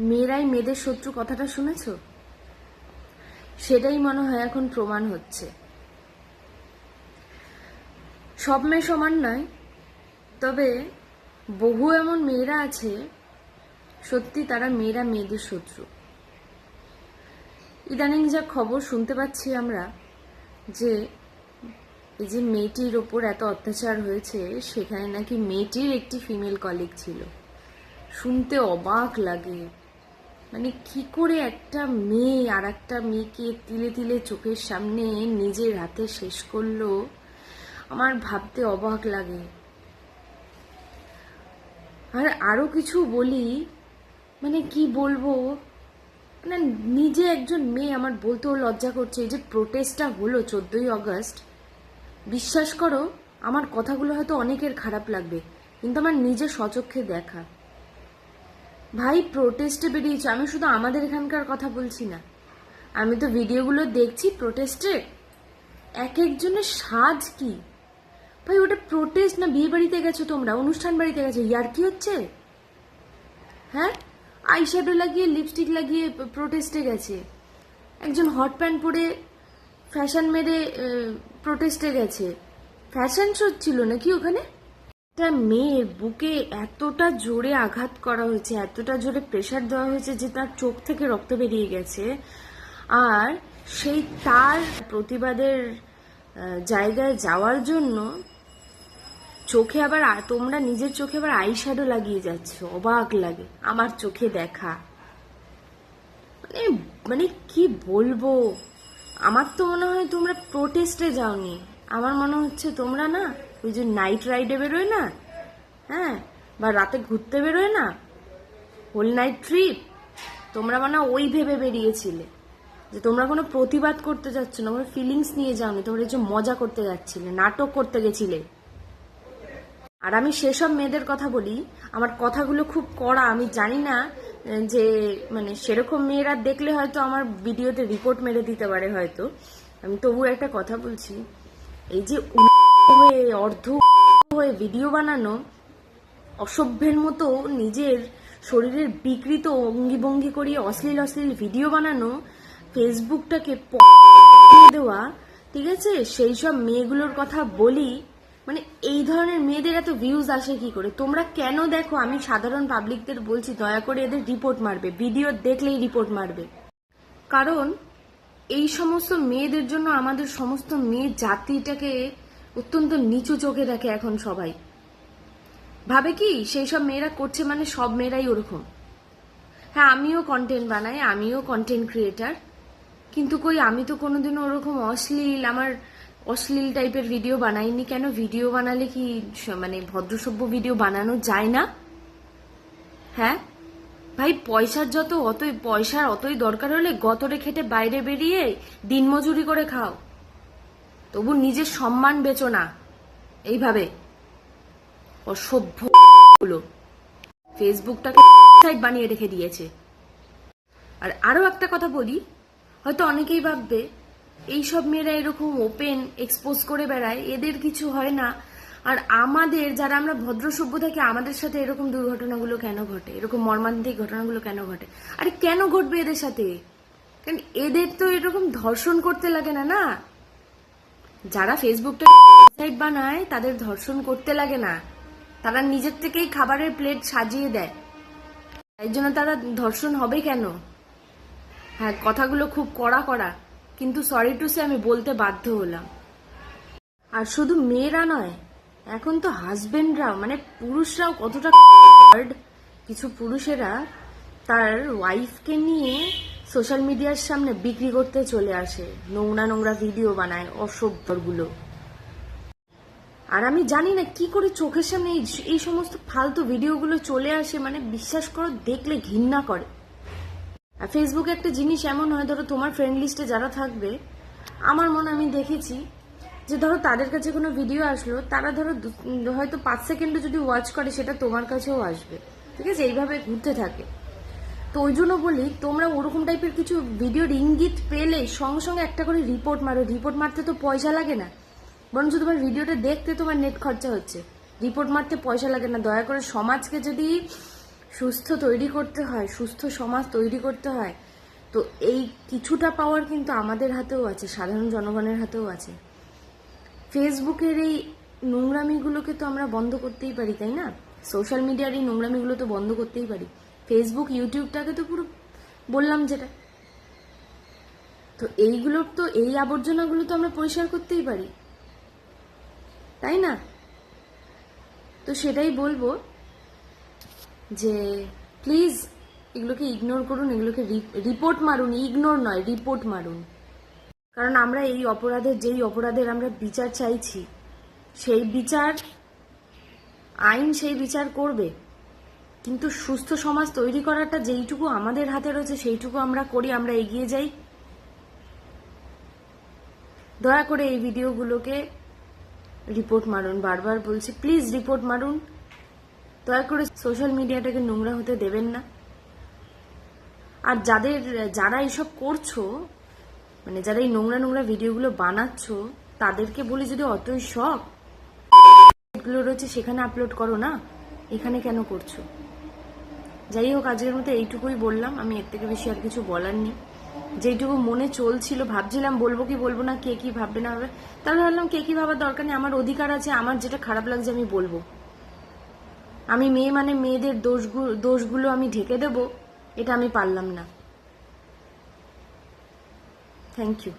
মেয়েরাই মেয়েদের শত্রু কথাটা শুনেছ? সেটাই মনে হয় এখন প্রমাণ হচ্ছে। সব মেয়ে সমান নয়, তবে বহু এমন মেয়েরা আছে, সত্যি তারা মেয়েরা মেয়েদের শত্রু। ইদানিং যা খবর শুনতে পাচ্ছি আমরা, যে এই যে মেয়েটির ওপর এত অত্যাচার হয়েছে, সেখানে নাকি মেয়েটির একটি ফিমেল কলিগ ছিল। শুনতে অবাক লাগে। মানে কি করে একটা মেয়ে আর একটা মেয়েকে তিলে তিলে চোখের সামনে নিজের হাতে শেষ করল? আমার ভাবতে অবাক লাগে। আর আরও কিছু বলি মানে কি বলব? মানে নিজে একজন মেয়ে আমার বলতেও লজ্জা করছে। এই যে প্রোটেস্টটা হলো চোদ্দই অগস্ট বিশ্বাস করো, আমার কথাগুলো হয়তো অনেকের খারাপ লাগবে, কিন্তু আমার নিজে সচক্ষে দেখা। ভাই প্রোটেস্টে বেরিয়েছে। আমি শুধু আমাদের এখানকার কথা বলছি না। আমি তো ভিডিওগুলো দেখছি প্রোটেস্টে এক একজনের সাজ কি? ভাই, ওটা প্রোটেস্ট না? বিয়ে বাড়িতে গেছো তোমরা? অনুষ্ঠান বাড়িতে গেছো? ইয়ার কি হচ্ছে? হ্যাঁ? আই আইশ্যাডো লাগিয়ে লিপস্টিক লাগিয়ে প্রোটেস্টে গেছে। একজন হট প্যান্ট পরে ফ্যাশন মেরে প্রোটেস্টে গেছে। ফ্যাশন শো ছিল নাকি ওখানে? একটা মেয়ের বুকে এতটা জোরে আঘাত করা হয়েছে, এতটা জোরে প্রেশার দেওয়া হয়েছে যে তার চোখ থেকে রক্ত বেরিয়ে গেছে। আর সেই তার প্রতিবাদের জায়গায় যাওয়ার জন্য চোখে আবার তোমরা নিজের চোখে আবার আইশ্যাডো লাগিয়ে যাচ্ছ। অবাক লাগে, আমার চোখে দেখা। মানে মানে কি বলব? আমার তো মনে হয় তোমরা প্রোটেস্টে যাওনি। আমার মনে হচ্ছে তোমরা না ওই যে নাইট রাইডে বেরোয় না? হ্যাঁ? বা রাতে ঘুরতে বেরোয় না? হোল নাইট ট্রিপ তোমরা মানে ওই ভেবে বেরিয়েছিলে। যে তোমরা কোনো প্রতিবাদ করতে যাচ্ছ না, কোনো ফিলিংস নিয়ে যাওনি, তোমরা যে মজা করতে যাচ্ছিলে, নাটক করতে গেছিলে। আর আমি সেসব মেয়েদের কথা বলি, আমার কথাগুলো খুব কড়া, আমি জানি না যে মানে সেরকম মেয়েরা দেখলে হয়তো আমার ভিডিওতে রিপোর্ট মেরে দিতে পারে হয়তো। আমি তবু একটা কথা বলছি, এই যে হয়ে, অর্ধ হয়ে ভিডিও বানানো অসভ্যের মতো নিজের শরীরের বিকৃত অঙ্গি ভঙ্গি করিয়ে অশ্লীল অশ্লীল ভিডিও বানানো ফেসবুকটাকে দেওয়া, ঠিক আছে? সেই সব মেয়েগুলোর কথা বলি। মানে এই ধরনের মেয়েদের এত ভিউজ আসে কি করে? তোমরা কেন দেখো? আমি সাধারণ পাবলিকদের বলছি, দয়া করে এদের রিপোর্ট মারবে। ভিডিও দেখলেই রিপোর্ট মারবে। কারণ এই সমস্ত মেয়েদের জন্য আমাদের সমস্ত মেয়ে জাতিটাকে অত্যন্ত নিচু চোখে দেখে এখন সবাই। ভাবে কি, সেই সব মেয়েরা করছে মানে সব মেয়েরাই ওরকম। হ্যাঁ আমিও কন্টেন্ট বানাই, আমিও কন্টেন্ট ক্রিয়েটার কিন্তু কই, আমি তো কোনোদিনও ওরকম অশ্লীল, আমার অশ্লীল টাইপের ভিডিও বানাইনি। কেন ভিডিও বানালে কি মানে ভদ্রসভ্য ভিডিও বানানো যায় না? হ্যাঁ? ভাই, পয়সার যত অতই, পয়সার অতই দরকার হলে গতরে খেটে বাইরে বেরিয়ে দিনমজুরি করে খাও। তবু নিজের সম্মান বেচো না। এইভাবে। অসভ্যগুলো। ফেসবুকটাকে সাইট বানিয়ে রেখে দিয়েছে। আর আরও একটা কথা বলি, হয়তো অনেকেই ভাববে এই সব মেয়েরা এরকম ওপেন এক্সপোজ করে বেড়ায়, এদের কিছু হয় না। আর আমাদের, যারা আমরা ভদ্র সভ্য থাকি, আমাদের সাথে এরকম দুর্ঘটনাগুলো কেন ঘটে? এরকম মর্মান্তিক ঘটনাগুলো কেন ঘটে? আরে কেন ঘটবে এদের সাথে? কারণ এদের তো এরকম ধর্ষণ করতে লাগে না না? যারা ফেসবুকটা সাইট বানায়, তাদের ধর্ষণ করতে লাগে না। তারা নিজের থেকেই খাবারের প্লেট সাজিয়ে দেয়। তাই জন্য তারা ধর্ষণ হবে কেন? হ্যাঁ কথাগুলো খুব কড়া কড়া, কিন্তু সরি টু সে আমি বলতে বাধ্য হলাম। আর শুধু মেয়েরা নয়, এখন তো হাজবেন্ডরাও মানে পুরুষরাও কতটা কিছু পুরুষেরা তার ওয়াইফকে নিয়ে সোশ্যাল মিডিয়ার সামনে বিক্রি করতে চলে আসে। নোংরা নোংরা ভিডিও বানায় অসভ্যগুলো আর আমি জানি না কি করে চোখের সামনে এই- সমস্ত ফালতু ভিডিওগুলো চলে আসে মানে বিশ্বাস করো, দেখলে ঘৃণা করে। আর ফেসবুকে একটা জিনিস এমন হয়, ধরো তোমার ফ্রেন্ড লিস্টে যারা থাকবে, আমার মনে আমি দেখেছি যে ধরো তাদের কাছে কোনো ভিডিও আসলো, তারা ধরো হয়তো পাঁচ সেকেন্ডে যদি ওয়াচ করে, সেটা তোমার কাছেও আসবে। ঠিক আছে? এইভাবে ঘুরতে থাকে। তো ওই জন্য বলি, তোমরা ওরকম টাইপের কিছু ভিডিওর ইঙ্গিত পেলে সঙ্গে সঙ্গে একটা করে রিপোর্ট মারো। রিপোর্ট মারতে তো পয়সা লাগে না। বরঞ্চ তোমার ভিডিওটা দেখতে তোমার নেট খরচা হচ্ছে। রিপোর্ট মারতে পয়সা লাগে না। দয়া করে সমাজকে যদি সুস্থ তৈরি করতে হয়, সুস্থ সমাজ তৈরি করতে হয়, তো এই কিছুটা পাওয়ার কিন্তু আমাদের হাতেও আছে, সাধারণ জনগণের হাতেও আছে। ফেসবুকের এই নোংরামিগুলোকে তো আমরা বন্ধ করতেই পারি, তাই না? সোশ্যাল মিডিয়ার এই নোংরামিগুলো তো বন্ধ করতেই পারি। ফেসবুক ইউটিউবটাকে তো পুরো বললাম যেটা। তো এইগুলোর তো, এই আবর্জনাগুলো তো আমরা পরিষ্কার করতেই পারি। তাই না? তো সেটাই বলব যে প্লিজ এগুলোকে ইগনোর করুন, এগুলোকে রিপোর্ট মারুন ইগনোর নয় রিপোর্ট মারুন। কারণ আমরা এই অপরাধের, যেই অপরাধের আমরা বিচার চাইছি, সেই বিচার, আইন সেই বিচার করবে। কিন্তু সুস্থ সমাজ তৈরি করাটা যেইটুকু আমাদের হাতে রয়েছে, সেইটুকু আমরা করি, আমরা এগিয়ে যাই। দয়া করে এই ভিডিওগুলোকে রিপোর্ট মারুন, বারবার বলছি, প্লিজ রিপোর্ট মারুন। দয়া করে সোশ্যাল মিডিয়াটাকে নোংরা হতে দেবেন না। আর যাদের, যারা এইসব করছ মানে যারা এই নোংরা নোংরা ভিডিওগুলো বানাচ্ছো, তাদেরকে বলি যদি অতই শখগুলো রয়েছে, সেখানে আপলোড করো না। এখানে কেন করছ? যাই হোক আজকের মতো এইটুকুই বললাম। আমি এর থেকে বেশি আর কিছু বলার নেই। যেইটুকু মনে চলছিল, ভাবছিলাম বলব কি বলব না, কে কি ভাববে না ভাবে তাহলে ভাবলাম কে কি ভাবার দরকার নেই, আমার অধিকার আছে, আমার যেটা খারাপ লাগছে আমি বলব। আমি মেয়ে মানে মেয়েদের দোষগুলো দোষগুলো আমি ঢেকে দেব, এটা আমি পারলাম না। Thank you